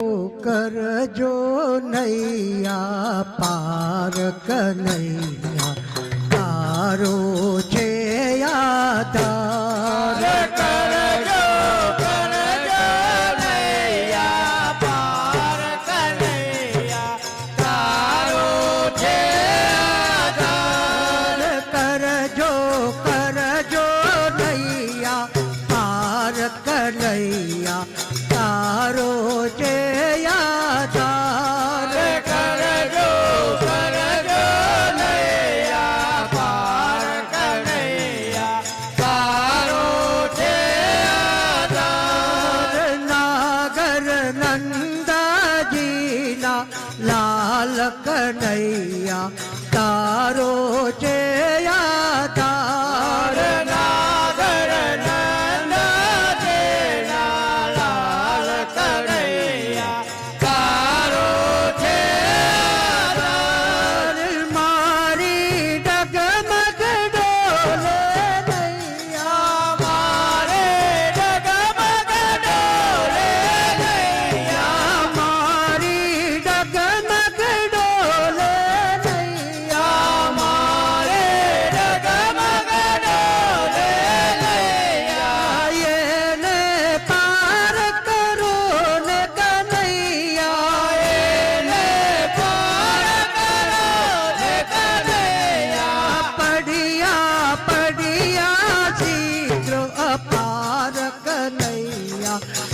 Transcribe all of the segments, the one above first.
कर जो नैया पार कैया तारो छे तार कर जो कर जो नैया पार कन्हैया तारो छे कर जो कर जो नैया पार कन्हैया तारो छे கண்ணையா தாரோ Yeah.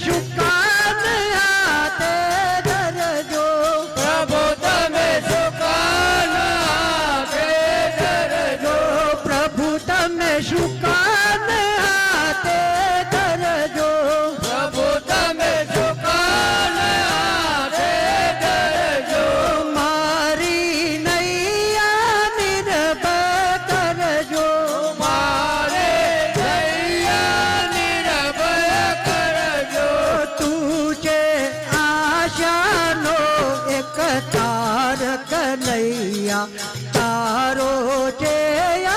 શું કામ હાથે તમે શું કામ હાથે પ્રભુ તમે શું कन्हैया तारो जया